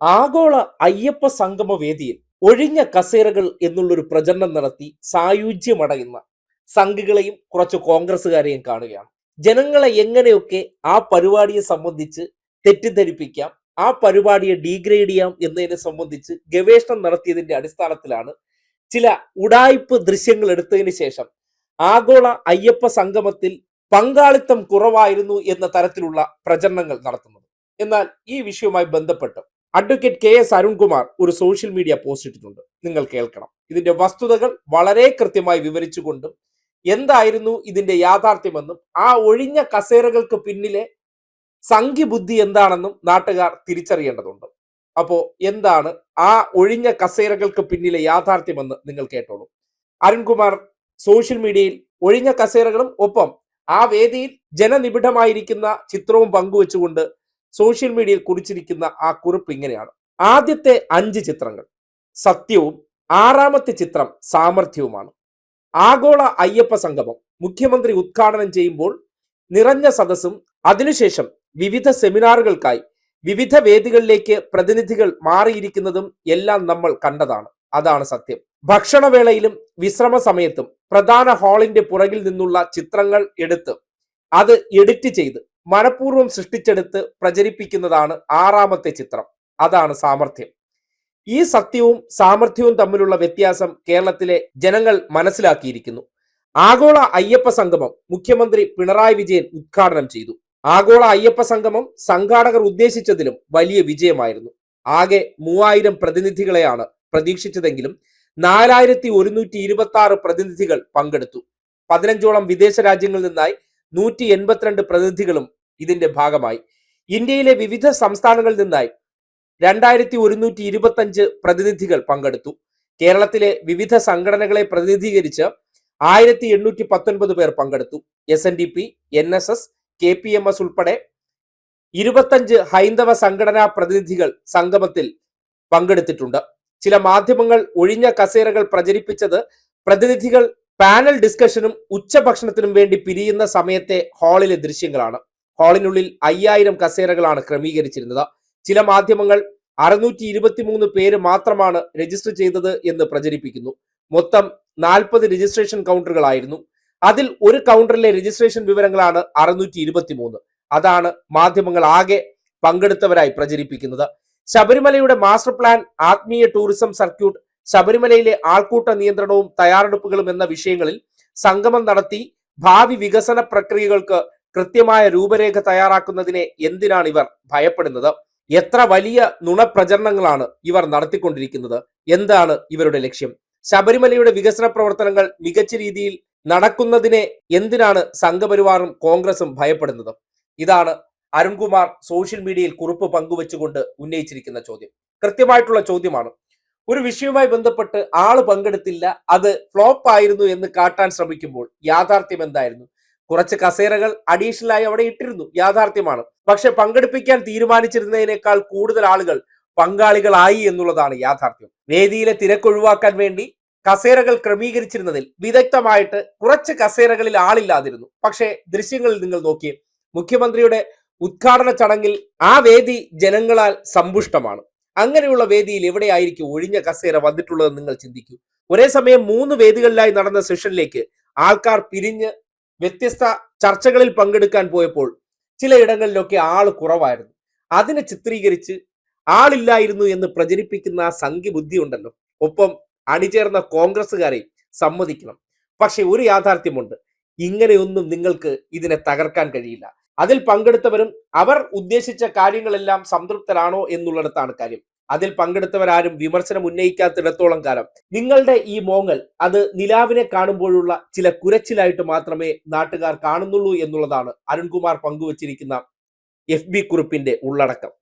ആഗോള അയ്യപ്പ സംഗമ വേദിയിൽ ഒഴിഞ്ഞ കസേരകൾ എന്നുള്ളൊരു പ്രചരണം നടത്തി സായുജ്യമടയുന്ന സംഘികളെയും കുറച്ച് കോൺഗ്രസ്സുകാരെയും കാണുകയാണ്. ജനങ്ങളെ എങ്ങനെയൊക്കെ ആ പരിപാടിയെ സംബന്ധിച്ച് തെറ്റിദ്ധരിപ്പിക്കാം ആ പരിപാടിയെ ഡീഗ്രേഡ് ചെയ്യാം എന്നതിനെ സംബന്ധിച്ച് ഗവേഷണം നടത്തിയതിന്റെ അടിസ്ഥാനത്തിലാണ് ചില ഉടായ്പ് ദൃശ്യങ്ങൾ എടുത്തതിന് ശേഷം ആഗോള അയ്യപ്പ സംഗമത്തിൽ പങ്കാളിത്തം കുറവായിരുന്നു എന്ന തരത്തിലുള്ള പ്രചരണങ്ങൾ നടത്തുന്നത്. എന്നാൽ ഈ വിഷയവുമായി ബന്ധപ്പെട്ട് അഡ്വക്കേറ്റ് കെ എസ് അരുൺകുമാർ ഒരു സോഷ്യൽ മീഡിയ പോസ്റ്റ് ഇട്ടിട്ടുണ്ട്. നിങ്ങൾ കേൾക്കണം. ഇതിന്റെ വസ്തുതകൾ വളരെ കൃത്യമായി വിവരിച്ചുകൊണ്ടും എന്തായിരുന്നു ഇതിന്റെ യാഥാർത്ഥ്യമെന്നും ആ ഒഴിഞ്ഞ കസേരകൾക്ക് പിന്നിലെ സംഖ്യബുദ്ധി എന്താണെന്നും നാട്ടുകാർ തിരിച്ചറിയേണ്ടതുണ്ട്. അപ്പോ എന്താണ് ആ ഒഴിഞ്ഞ കസേരകൾക്ക് പിന്നിലെ യാഥാർത്ഥ്യമെന്ന് നിങ്ങൾ കേട്ടോളൂ. അരുൺകുമാർ സോഷ്യൽ മീഡിയയിൽ ഒഴിഞ്ഞ കസേരകളും ഒപ്പം ആ വേദിയിൽ ജനനിബിഡമായിരിക്കുന്ന ചിത്രവും പങ്കുവെച്ചുകൊണ്ട് സോഷ്യൽ മീഡിയയിൽ കുറിച്ചിരിക്കുന്ന ആ കുറിപ്പ് ഇങ്ങനെയാണ്. ആദ്യത്തെ അഞ്ച് ചിത്രങ്ങൾ സത്യവും ആറാമത്തെ ചിത്രം സാമർഥ്യവുമാണ്. ആഗോള അയ്യപ്പ സംഗമം മുഖ്യമന്ത്രി ഉദ്ഘാടനം ചെയ്യുമ്പോൾ നിറഞ്ഞ സദസ്സും അതിനുശേഷം വിവിധ സെമിനാറുകൾക്കായി വിവിധ വേദികളിലേക്ക് പ്രതിനിധികൾ മാറിയിരിക്കുന്നതും എല്ലാം നമ്മൾ കണ്ടതാണ്. അതാണ് സത്യം. ഭക്ഷണവേളയിലും വിശ്രമ സമയത്തും പ്രധാന ഹാളിന്റെ പുറകിൽ നിന്നുള്ള ചിത്രങ്ങൾ എടുത്ത് അത് എഡിറ്റ് ചെയ്ത് മനഃപൂർവം സൃഷ്ടിച്ചെടുത്ത് പ്രചരിപ്പിക്കുന്നതാണ് ആറാമത്തെ ചിത്രം. അതാണ് സാമർഥ്യം. ഈ സത്യവും സാമർഥ്യവും തമ്മിലുള്ള വ്യത്യാസം കേരളത്തിലെ ജനങ്ങൾ മനസ്സിലാക്കിയിരിക്കുന്നു. ആഗോള അയ്യപ്പ സംഗമം മുഖ്യമന്ത്രി പിണറായി വിജയൻ ഉദ്ഘാടനം ചെയ്തു. ആഗോള അയ്യപ്പ സംഗമം സംഘാടകർ ഉദ്ദേശിച്ചതിലും വലിയ വിജയമായിരുന്നു. ആകെ മൂവായിരം പ്രതിനിധികളെയാണ് പ്രതീക്ഷിച്ചതെങ്കിലും നാലായിരത്തി ഒരുന്നൂറ്റി ഇരുപത്തി ആറ് പ്രതിനിധികൾ പങ്കെടുത്തു. പതിനഞ്ചോളം വിദേശ രാജ്യങ്ങളിൽ നിന്നായി നൂറ്റി എൺപത്തിരണ്ട് പ്രതിനിധികളും ഇതിന്റെ ഭാഗമായി. ഇന്ത്യയിലെ വിവിധ സംസ്ഥാനങ്ങളിൽ നിന്നായി രണ്ടായിരത്തി ഒരുന്നൂറ്റി ഇരുപത്തഞ്ച് പ്രതിനിധികൾ പങ്കെടുത്തു. കേരളത്തിലെ വിവിധ സംഘടനകളെ പ്രതിനിധീകരിച്ച് ആയിരത്തി എണ്ണൂറ്റി പത്തൊൻപത് പേർ പങ്കെടുത്തു. S N D P N S S K P M S ഉൾപ്പെടെ ഇരുപത്തഞ്ച് ഹൈന്ദവ സംഘടനാ പ്രതിനിധികൾ സംഗമത്തിൽ പങ്കെടുത്തിട്ടുണ്ട്. ചില മാധ്യമങ്ങൾ ഒഴിഞ്ഞ കസേരകൾ പ്രചരിപ്പിച്ചത് പ്രതിനിധികൾ പാനൽ ഡിസ്കഷനും ഉച്ചഭക്ഷണത്തിനും വേണ്ടി പിരിയുന്ന സമയത്തെ ഹാളിലെ ദൃശ്യങ്ങളാണ്. ഹാളിനുള്ളിൽ അയ്യായിരം കസേരകളാണ് ക്രമീകരിച്ചിരുന്നത്. ചില മാധ്യമങ്ങൾ അറുന്നൂറ്റി ഇരുപത്തിമൂന്ന് പേര് മാത്രമാണ് രജിസ്റ്റർ ചെയ്തത് എന്ന് പ്രചരിപ്പിക്കുന്നു. മൊത്തം നാൽപ്പത് രജിസ്ട്രേഷൻ കൗണ്ടറുകളായിരുന്നു. അതിൽ ഒരു കൗണ്ടറിലെ രജിസ്ട്രേഷൻ വിവരങ്ങളാണ് അറുന്നൂറ്റി ഇരുപത്തിമൂന്ന് അതാണ് മാധ്യമങ്ങൾ ആകെ പങ്കെടുത്തവരായി പ്രചരിപ്പിക്കുന്നത്. ശബരിമലയുടെ മാസ്റ്റർ പ്ലാൻ ആത്മീയ ടൂറിസം സർക്യൂട്ട് ശബരിമലയിലെ ആൾക്കൂട്ട നിയന്ത്രണവും തയ്യാറെടുപ്പുകളും എന്ന വിഷയങ്ങളിൽ സംഗമം നടത്തി ഭാവി വികസന പ്രക്രിയകൾക്ക് കൃത്യമായ രൂപരേഖ തയ്യാറാക്കുന്നതിനെ എന്തിനാണ് ഇവർ ഭയപ്പെടുന്നത്? എത്ര വലിയ നുണപ്രചരണങ്ങളാണ് ഇവർ നടത്തിക്കൊണ്ടിരിക്കുന്നത്? എന്താണ് ഇവരുടെ ലക്ഷ്യം? ശബരിമലയുടെ വികസന പ്രവർത്തനങ്ങൾ മികച്ച രീതിയിൽ നടക്കുന്നതിനെ എന്തിനാണ് സംഘപരിവാറും കോൺഗ്രസും ഭയപ്പെടുന്നത്? ഇതാണ് അരുൺകുമാർ സോഷ്യൽ മീഡിയയിൽ കുറിപ്പ് പങ്കുവച്ചുകൊണ്ട് ഉന്നയിച്ചിരിക്കുന്ന ചോദ്യം. കൃത്യമായിട്ടുള്ള ചോദ്യമാണ്. ഒരു വിഷയവുമായി ബന്ധപ്പെട്ട് ആൾ പങ്കെടുത്തില്ല അത് ഫ്ലോപ്പ് ആയിരുന്നു എന്ന് കാട്ടാൻ ശ്രമിക്കുമ്പോൾ യാഥാർത്ഥ്യം എന്തായിരുന്നു? കുറച്ച് കസേരകൾ അഡീഷണലായി അവിടെ ഇട്ടിരുന്നു യാഥാർത്ഥ്യമാണ്. പക്ഷെ പങ്കെടുപ്പിക്കാൻ തീരുമാനിച്ചിരുന്നതിനേക്കാൾ കൂടുതൽ ആളുകൾ പങ്കാളികളായി എന്നുള്ളതാണ് യാഥാർത്ഥ്യം. വേദിയിലെ തിരക്കൊഴിവാക്കാൻ വേണ്ടി കസേരകൾ ക്രമീകരിച്ചിരുന്നതിൽ വിദഗ്ധമായിട്ട് കുറച്ച് കസേരകളിൽ ആളില്ലാതിരുന്നു. പക്ഷേ ദൃശ്യങ്ങളിൽ നിങ്ങൾ നോക്കിയേ മുഖ്യമന്ത്രിയുടെ ഉദ്ഘാടന ചടങ്ങിൽ ആ വേദി ജനങ്ങളാൽ സമ്പുഷ്ടമാണ്. അങ്ങനെയുള്ള വേദിയിൽ എവിടെയായിരിക്കും ഒഴിഞ്ഞ കസേര വന്നിട്ടുള്ളത് നിങ്ങൾ ചിന്തിക്കൂ. ഒരേ സമയം മൂന്ന് വേദികളിലായി നടന്ന സെഷനിലേക്ക് ആൾക്കാർ പിരിഞ്ഞ് വ്യത്യസ്ത ചർച്ചകളിൽ പങ്കെടുക്കാൻ പോയപ്പോൾ ചിലയിടങ്ങളിലൊക്കെ ആൾ കുറവായിരുന്നു. അതിനെ ചിത്രീകരിച്ച് ആളില്ലായിരുന്നു എന്ന് പ്രചരിപ്പിക്കുന്ന ആ സംഖ്യ ബുദ്ധി ഉണ്ടല്ലോ. ഒപ്പം അണിചേർന്ന കോൺഗ്രസ്സുകാരെ സമ്മതിക്കണം. പക്ഷെ ഒരു യാഥാർത്ഥ്യമുണ്ട്. ഇങ്ങനെയൊന്നും നിങ്ങൾക്ക് ഇതിനെ തകർക്കാൻ കഴിയില്ല. അതിൽ പങ്കെടുത്തവരും അവർ ഉദ്ദേശിച്ച കാര്യങ്ങളെല്ലാം സംതൃപ്തരാണോ എന്നുള്ളിടത്താണ് കാര്യം. അതിൽ പങ്കെടുത്തവരാരും വിമർശനം ഉന്നയിക്കാത്തിടത്തോളം കാലം. നിങ്ങളുടെ ഈ മോങ്ങൽ അത് നിലാവിനെ കാണുമ്പോഴുള്ള ചില കുരച്ചിലായിട്ട് മാത്രമേ നാട്ടുകാർ കാണുന്നുള്ളൂ എന്നുള്ളതാണ് അരുൺകുമാർ പങ്കുവച്ചിരിക്കുന്ന എഫ് ബി കുറിപ്പിന്റെ ഉള്ളടക്കം.